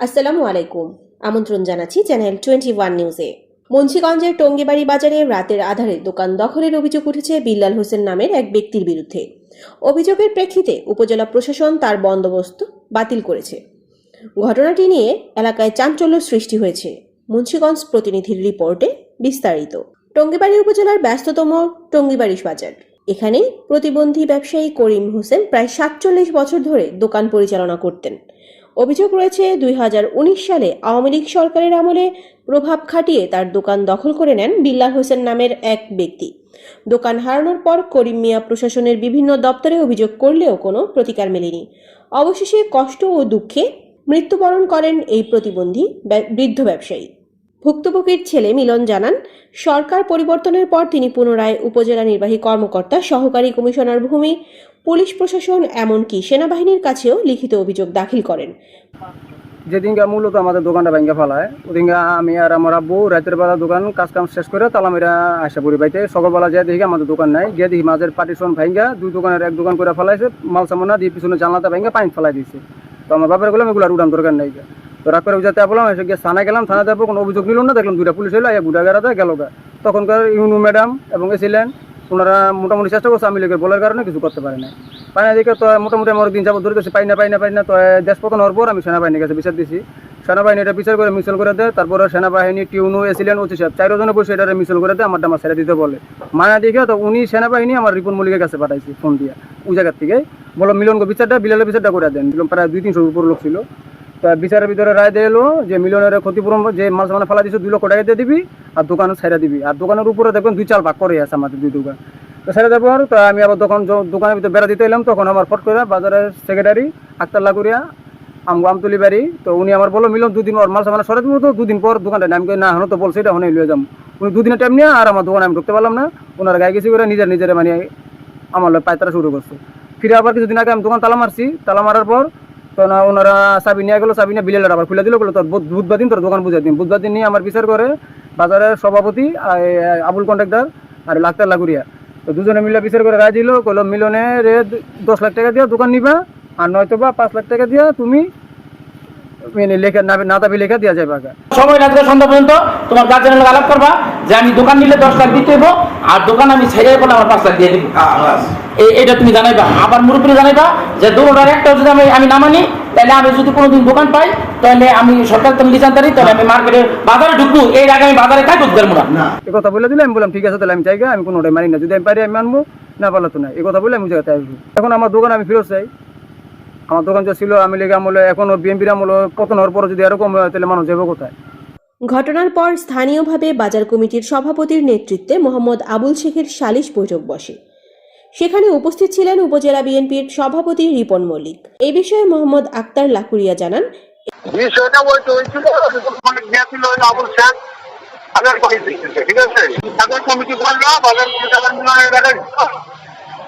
আসসালামু আলাইকুম। আমন্ত্রণ জানাচ্ছি চ্যানেল টোয়েন্টি ওয়ান নিউজে মুন্সিগঞ্জের টঙ্গিবাড়ি বাজারে রাতের আধারে দোকান দখলের অভিযোগ উঠেছে বিল্লাল হোসেন নামের এক ব্যক্তির বিরুদ্ধে। অভিযোগের প্রেক্ষিতে উপজেলা প্রশাসন তার বন্দোবস্ত বাতিল করেছে। ঘটনাটি নিয়ে এলাকায় চাঞ্চল্য সৃষ্টি হয়েছে। মুন্সীগঞ্জ প্রতিনিধির রিপোর্টে বিস্তারিত। টঙ্গিবাড়ি উপজেলার ব্যস্ততম টঙ্গিবাড়ি বাজার। এখানে প্রতিবন্ধী ব্যবসায়ী করিম হোসেন প্রায় সাতচল্লিশ বছর ধরে দোকান পরিচালনা করতেন। অভিযোগ রয়েছে, দুই হাজার উনিশ সালে আওয়ামী লীগ সরকারের আমলে প্রভাব খাটিয়ে তার দোকান দখল করে নেন বিল্লাল হোসেন নামের এক ব্যক্তি। দোকান হারানোর পর করিম মিয়া প্রশাসনের বিভিন্ন দপ্তরে অভিযোগ করলেও কোনো প্রতিকার মেলেনি। অবশেষে কষ্ট ও দুঃখে মৃত্যুবরণ করেন এই প্রতিবন্ধী বৃদ্ধ ব্যবসায়ী। ভুক্তভোগীর ছেলে মিলন জানান, সরকার পরিবর্তনের পর তিনি পুনরায় উপজেলা নির্বাহী কর্মকর্তা, সহকারী কমিশনার ভূমি, পুলিশ প্রশাসন এমনকি সেনাবাহিনীর কাছেও লিখিত অভিযোগ দাখিল করেন। যেদিনকে মূলত আমাদের দোকানটা ভেঙে ফেলায়, ওদিনকে আমি আর আমার আব্বু রাতের বেলা দোকান কাজ কাম শেষ করে তালা মেরা আসা পড়ি বাইতে সকালবেলা যে দেখি আমাদের দোকান নাই, গিয়ে দেখি মাঝের পার্টিশন ভাঙ্গা দুই দোকানের এক দোকান করে ফেলাইছে, মাল সামানা দিয়ে পিছনে জানলাতে ভেঙে পানি ফেলাই দিয়েছে। তো আমার বাপের বললাম এগুলো আর উড়ান দরকার নাই। তো রাত করে বুঝাতে বললাম এসে গিয়ে থানায় গেলাম থানাতে যাব কোনো অভিযোগ নিল না, দেখলাম দুইটা পুলিশ এলো এই গুড়া গাড়াতে গেল তখনকার ইউনু ম্যাডাম এবং এসিলেন ওনারা মোটামুটি চেষ্টা করছে আমি লোকের বলার কারণে কিছু করতে পারে না পাই না দেখে তো মোটামুটি আমার দিন যাব ধরে গেছে, পাই না পাই না পাই না, তো দেশ পতন হওয়ার পর আমি সেনাবাহিনীর কাছে বিচার দিছি। সেনাবাহিনী এটা বিচার করে মিছিল করে দেয়, তারপরে সেনাবাহিনী, টিউনু এসিলেন ওসি সাহেব চারজনে বসে এটা মিছিল করে দেয়, আমার ডামা ছেড়ে দিতে বলে। মায়া দেখে তো উনি সেনাবাহিনী আমার রিপন মল্লিকের কাছে পাঠাইছি, ফোন দিয়ে। ওই জায়গার থেকে বলো মিলনকে বিচারটা, বিলালের বিচারটা করে দেন। প্রায় দুই তিনশোর উপর লোক ছিল। তা বিচারের ভিতরে রায় দিয়ে এলো যে মিলনের ক্ষতিপূরণ, যে মাল সামানে ফেলা দিচ্ছে দুই লক্ষ টাকা দিয়ে দিবি আর দোকান ছেড়ে দিবি। আর দোকানের উপরে দেখবেন দুই চাল ভাগ করে আছে আমাদের দুই দোকান তো ছেড়ে দেবো আর তো আমি আবার য- দোকানের ভিতরে বেড়া দিতে এলাম, তখন আমার ফট করে বাজারের সেক্রেটারি আক্তার লাগুরিয়া, আমগো আমতুলি বাড়ি, তো উনি আমার বলো মিলন, দুদিন ওর মাল সামানে সরে দিব তো, দুদিন পর দোকানটা আমি না হনো তো বলছে এটা হনে লিয়ে যাম উনি দুদিনের টাইম নিয়ে আর আমার দোকানে আমি ঢুকতে পারলাম না। ওনার গায়ে গেছি করে নিজের নিজের মানে আমার পায়তারা শুরু করছে। ফিরে আবার কিছুদিন আগে আমি দোকান তালা মারছি। তালা মারার পর ওনারা চাবি নিয়ে গেলো, চাবি নিয়ে বিলের আবার খুলে দিল বলে বুধবার দিন তোর দোকান বুঝাই দিন বুধবার দিন নিয়ে আমার বিচার করে বাজারের সভাপতি আবুল কন্ট্রাক্টর আর লাক্তার লাগুরিয়া। তো দুজনে মিলে বিচার করে রায় দিল, কইলো, মিলনে রে, দশ লাখ টাকা দিয়ে দোকান নিবা, আর নয়তো বা পাঁচ লাখ টাকা দিয়ে তুমি লেখা না লেখা দেওয়া যাবে সময় থেকে সন্ধ্যা পর্যন্ত তোমার গার্জেনের আলাপ করবা, যে আমি দোকান নিলে দশ লাখ দিতে হইব আর দোকান আমি ছেড়ে করলে আমার পাঁচ লাখ দিয়ে দিব। এই- এটা তুমি জানাইবা। আবার মুরব্বী জানাইবা যে দুটার একটা যদি আমি আমি না মানি তাহলে আমি যদি কোনোদিন দোকান পাই তাহলে আমি সরকার তুমি লিসানতারি তাহলে আমি মার্কেটে বাজারে ঢুকবো। এর আগে আমি বাজারে খাই ঢুকতে পারব না। এই কথা বলে দিলে আমি বললাম ঠিক আছে তাহলে আমি চাই গা, আমি কোনোটাই মানি না। যদি আমি পারি আমি মানবো না পারলে তো না এই কথা বলে আমি জায়গাতে আসব। এখন আমার দোকান আমি ফেরত চাই। আমার দোকান যে ছিল আমি লেগে আমলে এখনও বিএমপির আমলে পতন হওয়ার পরে যদি এরকম হয় তাহলে মানুষ যাবে কোথায়? ঘটনার পর স্থানীয়ভাবে বাজার কমিটির সভাপতির নেতৃত্বে মোহাম্মদ আবুল শেখের সালিশ বৈঠক বসে। সেখানে উপস্থিত ছিলেন উপজেলা বিএনপির সভাপতি রিপন মল্লিক। এই বিষয়ে মোহাম্মদ আক্তার লাকুরিয়া জানান, বিষয়টা ওই মানে কমিটি বলল, বাজার কমিটি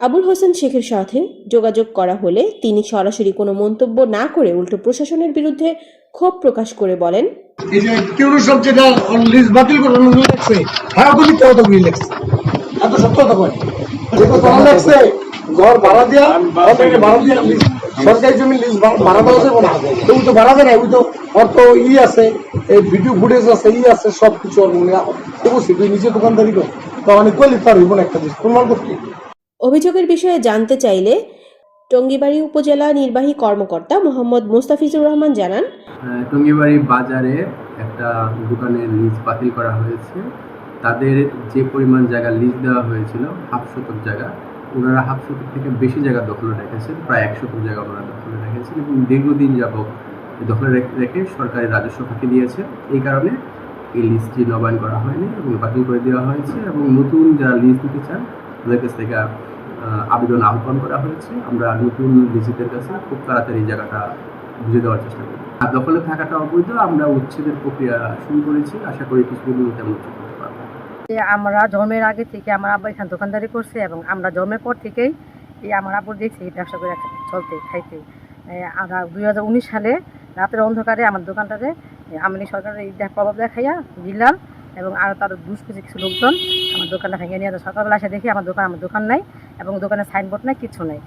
আবুল হোসেন শেখের সাথে যোগাযোগ করা হলে তিনি সরাসরি কোনো মন্তব্য না করে উল্টো প্রশাসনের বিরুদ্ধে ক্ষোভ প্রকাশ করে বলেন এই যে সব যেটা লিস্ট বাতিল করে অনুমতি লাগছে হ্যাঁ ওগুলি গুলি লাগছে এত সত্য কথা বলে যে কথা আমার লাগছে ঘর ভাড়া দিয়া ভাড়া দিয়া সরকারি জমি লিস্ট ভাড়া দেওয়া যাবে না। তো ওই তো ভাড়া দেয় না ওই তো ওর ই আছে এই ভিডিও ফুটেজ আছে ই আছে সব কিছু ওর মনে অবশ্যই তুই নিজে দোকানদারি কর। তো অনেক তার হইব না একটা জিনিস। প্রমাণ করতে অভিযোগের বিষয়ে জানতে চাইলে টঙ্গিবাড়ি উপজেলা নির্বাহী কর্মকর্তা মোহাম্মদ মুস্তাফিজুর রহমান জানান। টঙ্গিবাড়ি বাজারে একটা দোকানের লিজ বাতিল করা হয়েছে। তাদের যে পরিমাণ জায়গা লিজ দেওয়া হয়েছিল, হাফ শতক জায়গা, ওনারা হাফ শতক থেকে বেশি জায়গা দখলে রেখেছেন, প্রায় এক শতক জায়গা ওনারা দখলে রেখেছেন এবং দীর্ঘদিন যাবত দখলে রেখে সরকারি রাজস্ব ফাঁকি দিয়েছে। এই কারণে এই লিস্টটি নবায়ন করা হয়নি এবং বাতিল করে দেওয়া হয়েছে এবং নতুন যারা লিস্ট দিতে চান তাদের কাছ থেকে আবেদন আহ্বান করা হয়েছে। আমরা নতুন লিজিদের কাছে খুব তাড়াতাড়ি জায়গাটা বুঝে দেওয়ার চেষ্টা করি আর দখলে থাকাটা অবৈধ, আমরা উচ্ছেদের প্রক্রিয়া শুরু করেছি। আশা করি কিছুদিনের মধ্যে আমরা উচ্ছেদ করতে পারব। আমরা জন্মের আগে থেকে আমার আব্বা এখানে দোকানদারি করছে এবং আমরা জন্মের পর থেকেই এই আমার আব্বুর দেখছি এই ব্যবসা করে চলতে, খাইতে। আর দুই হাজার উনিশ সালে রাতের অন্ধকারে আমার দোকানটাতে আমি সরকারের প্রভাব দেখাইয়া বিল্লাল এবং আরও তার দুষ্কৃতি কিছু লোকজন আমার দোকানটা ভেঙে নিয়ে সকালবেলা এসে দেখি আমার দোকান আমার দোকান নাই এবং দোকানে সাইনবোর্ড নাই কিছু নাই।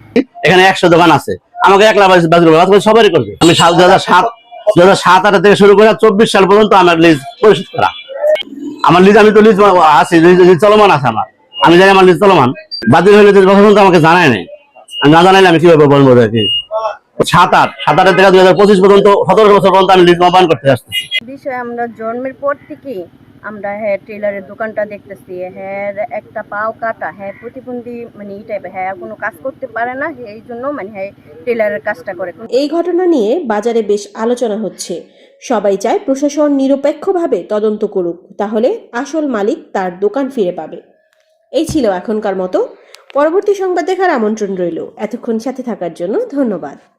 এখানে একশো দোকান আছে। আমাকে একলা বাজি বাজি করবে সবারই করবে। আমি সাত দু হাজার সাত দু হাজার সাত আট থেকে শুরু করে চব্বিশ সাল পর্যন্ত আমার লিজ পরিশোধ করা। আমার লিজ আমি তো লিজ আছি লিজ- চলমান আছে আমার। আমি জানি আমার লিজ চলমান। বাতিল হলে যে পর্যন্ত আমাকে জানায় নাই। আমি না জানাইলে আমি কীভাবে বলব আর কি? সাত আট সাত আটের থেকে দুই হাজার পঁচিশ পর্যন্ত সতেরো বছর পর্যন্ত আমি লিজ নবায়ন করতে আসতেছি। বিষয় আমরা জন্মের পর থেকেই আমরা হ্যাঁ টেলারের দোকানটা দেখতেছি হ্যাঁ একটা পাও কাটা হ্যাঁ প্রতিবন্ধী মানে এই টাইপের হ্যাঁ কোনো কাজ করতে পারে না এই জন্য মানে হ্যাঁ টেলারের কাজটা করে। এই ঘটনা নিয়ে বাজারে বেশ আলোচনা হচ্ছে। সবাই চায় প্রশাসন নিরপেক্ষভাবে তদন্ত করুক, তাহলে আসল মালিক তার দোকান ফিরে পাবে। এই ছিল এখনকার মতো। পরবর্তী সংবাদ দেখার আমন্ত্রণ রইল। এতক্ষণ সাথে থাকার জন্য ধন্যবাদ।